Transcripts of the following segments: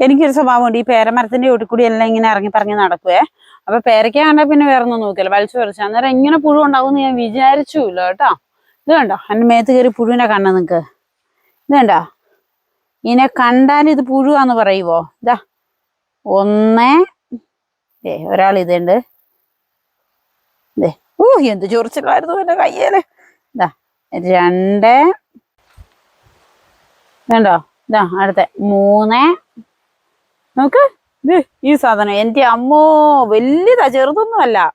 എനിക്കൊരു സ്വഭാവമുണ്ട്. ഈ പേരമരത്തിന്റെ ഒട്ടിക്കൂടി എല്ലാം ഇങ്ങനെ ഇറങ്ങി പറഞ്ഞ് നടക്കുവേ. അപ്പൊ പേരയ്ക്ക പിന്നെ വേറെ ഒന്നും നോക്കില്ല. വലിച്ചു പറിച്ചു. അന്നേരം ഇങ്ങനെ പുഴു ഉണ്ടാവും ഞാൻ വിചാരിച്ചില്ല കേട്ടോ. ഇത് കണ്ടോ? എന്റെ മേത്ത് കയറി പുഴുവിനെ കണ്ണ നിങ്ങക്ക്? ഇത് കണ്ടോ? ഇതിനെ കണ്ടാൽ ഇത് പുഴുവാന്ന് പറയുവോ? ഇതാ. ഒന്ന്. ഏ ഒരാൾ ഇതുണ്ട്. ഓ എന്ത് ചൊറിച്ചിലായിരുന്നു എന്റെ കയ്യേൽ. ഇതാ രണ്ട്. ഇതുണ്ടോ? ഇതാ അടുത്ത. മൂന്ന്. നോക്ക്. ഇത് ഈ സാധനം. എന്റെ അമ്മോ വലിയതാ ചെറുതൊന്നും അല്ല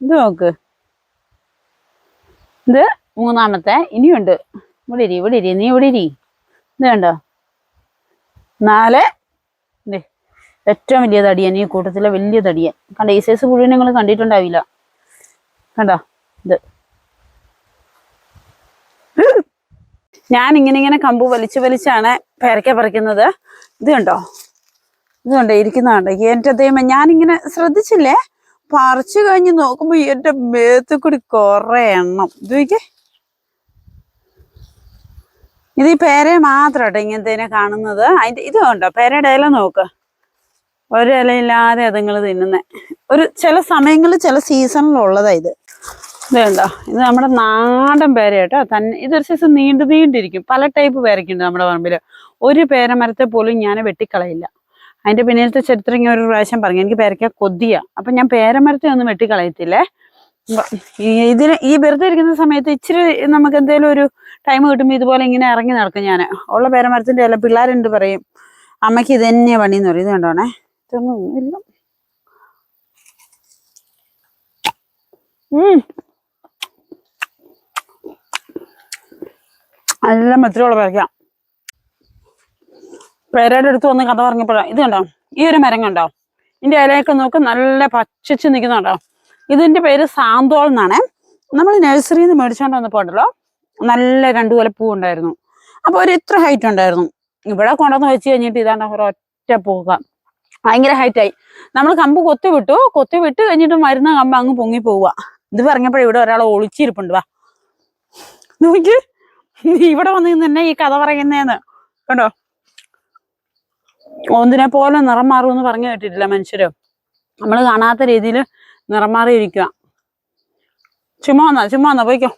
ഇത് നോക്ക്. ഇത് മൂന്നാമത്തെ. ഇനിയുണ്ട്. ഇവിടെ ഇരി ഇവിടെ ഇരി. നീ ഇവിടെ ഇരി. ഇത് കണ്ടോ? നാല്. ഏറ്റവും വലിയ തടിയൻ ഈ കൂട്ടത്തിലെ വലിയ തടിയൻ. കണ്ട ഈ സൈസ് പുഴുവിനെ നിങ്ങൾ കണ്ടിട്ടുണ്ടാവില്ല. കണ്ടോ? ഇത്. ഞാൻ ഇങ്ങനെ ഇങ്ങനെ കമ്പ് വലിച്ചു വലിച്ചാണ് പേരക്ക പറിക്കുന്നത്. ഇത് കണ്ടോ? ഇത് ഇരിക്കുന്നതുകൊണ്ട് എന്റെ ദൈവം ഞാനിങ്ങനെ ശ്രദ്ധിച്ചില്ലേ? പറിച്ചു കഴിഞ്ഞ് നോക്കുമ്പോ എന്റെ മേത്ത് കൂടി കൊറേ എണ്ണം. ഇത് നോക്കിയേ. ഇത് ഈ പേരെ മാത്രം കേട്ടോ ഇങ്ങനത്തേനെ കാണുന്നത്. അതിന്റെ ഇത് കണ്ടോ? പേരയുടെ ഇല നോക്ക്. ഒരു ഇലയില്ലാതെ അതുങ്ങൾ തിന്നുന്നേ. ഒരു ചില സമയങ്ങളിൽ ചില സീസണിലുള്ളതാ ഇത്. ഇത് കണ്ടോ? ഇത് നമ്മുടെ നാടൻ പേര കേട്ടോ തന്നെ ഇതൊരു സീസൺ നീണ്ടു നീണ്ടിരിക്കും. പല ടൈപ്പ് പേരയ്ക്കുണ്ട് നമ്മുടെ പറമ്പിൽ. ഒരു പേരമരത്തെ പോലും ഞാൻ വെട്ടിക്കളയില്ല. അതിന്റെ പിന്നിലത്തെ ചരിത്രം ഇങ്ങനെ ഒരു പ്രാവശ്യം പറഞ്ഞു. എനിക്ക് പേരയ്ക്ക കൊതിയ. അപ്പൊ ഞാൻ പേരമരത്തെ ഒന്നും വെട്ടിക്കളയത്തില്ലേ. ഇതിന് ഈ വെറുതെ ഇരിക്കുന്ന സമയത്ത് ഇച്ചിരി നമുക്ക് എന്തെങ്കിലും ഒരു ടൈം കിട്ടുമ്പോൾ ഇതുപോലെ ഇങ്ങനെ ഇറങ്ങി നടക്കും ഞാൻ ഉള്ള പേരമരത്തിന്റെ അല്ല പിള്ളേരുണ്ട് പറയും. അമ്മയ്ക്ക് ഇത് തന്നെയാണ് എന്ന് പറയും. ഇത് കണ്ടോണേ? ഇതൊന്നും ഇല്ല. നല്ല മധുരമുള്ള പേരയ്ക്ക. പേരയുടെ അടുത്ത് വന്ന് കഥ പറഞ്ഞപ്പോഴാണ് ഇത് കണ്ടോ? ഈ ഒരു മരം കണ്ടോ? ഇതിന്റെ ഇലയൊക്കെ നോക്ക് നല്ല പച്ചിച്ച് നിൽക്കുന്നുണ്ടോ ഇതിന്റെ പേര് സാന്തോൾ എന്നാണ്. നമ്മൾ നഴ്സറിയിൽ നിന്ന് മേടിച്ചോണ്ട് വന്നപ്പോ ഉണ്ടല്ലോ നല്ല രണ്ടു കൊല പൂ ഉണ്ടായിരുന്നു. അപ്പൊ ഒരു ഇത്ര ഹൈറ്റ് ഉണ്ടായിരുന്നു. ഇവിടെ കൊണ്ടുവന്ന് വെച്ച് കഴിഞ്ഞിട്ട് ഇതാണ് ഒരൊറ്റ പൂക്ക. ഭയങ്കര ഹൈറ്റായി നമ്മൾ കമ്പ് കൊത്തി വിട്ടു കൊത്തി വിട്ട് കഴിഞ്ഞിട്ട് മരുന്ന് കമ്പ് അങ്ങ് പൊങ്ങി പോവുക. ഇത് പറഞ്ഞപ്പോഴേ ഇവിടെ ഒരാൾ ഒളിച്ചിരിപ്പുണ്ട് വാ. നോക്കി. ഇവിടെ വന്ന് നിന്ന് ഈ കഥ പറയുന്നേന്ന്. കണ്ടോ? ഒന്നിനെ പോലെ നിറം മാറുമെന്ന് പറഞ്ഞു കേട്ടിട്ടില്ല മനുഷ്യര്. നമ്മൾ കാണാത്ത രീതിയിൽ നിറം മാറിയിരിക്കുക ചുമ്മാ വന്നാ ചുമ്മാ വന്നാ പോയിക്കോ.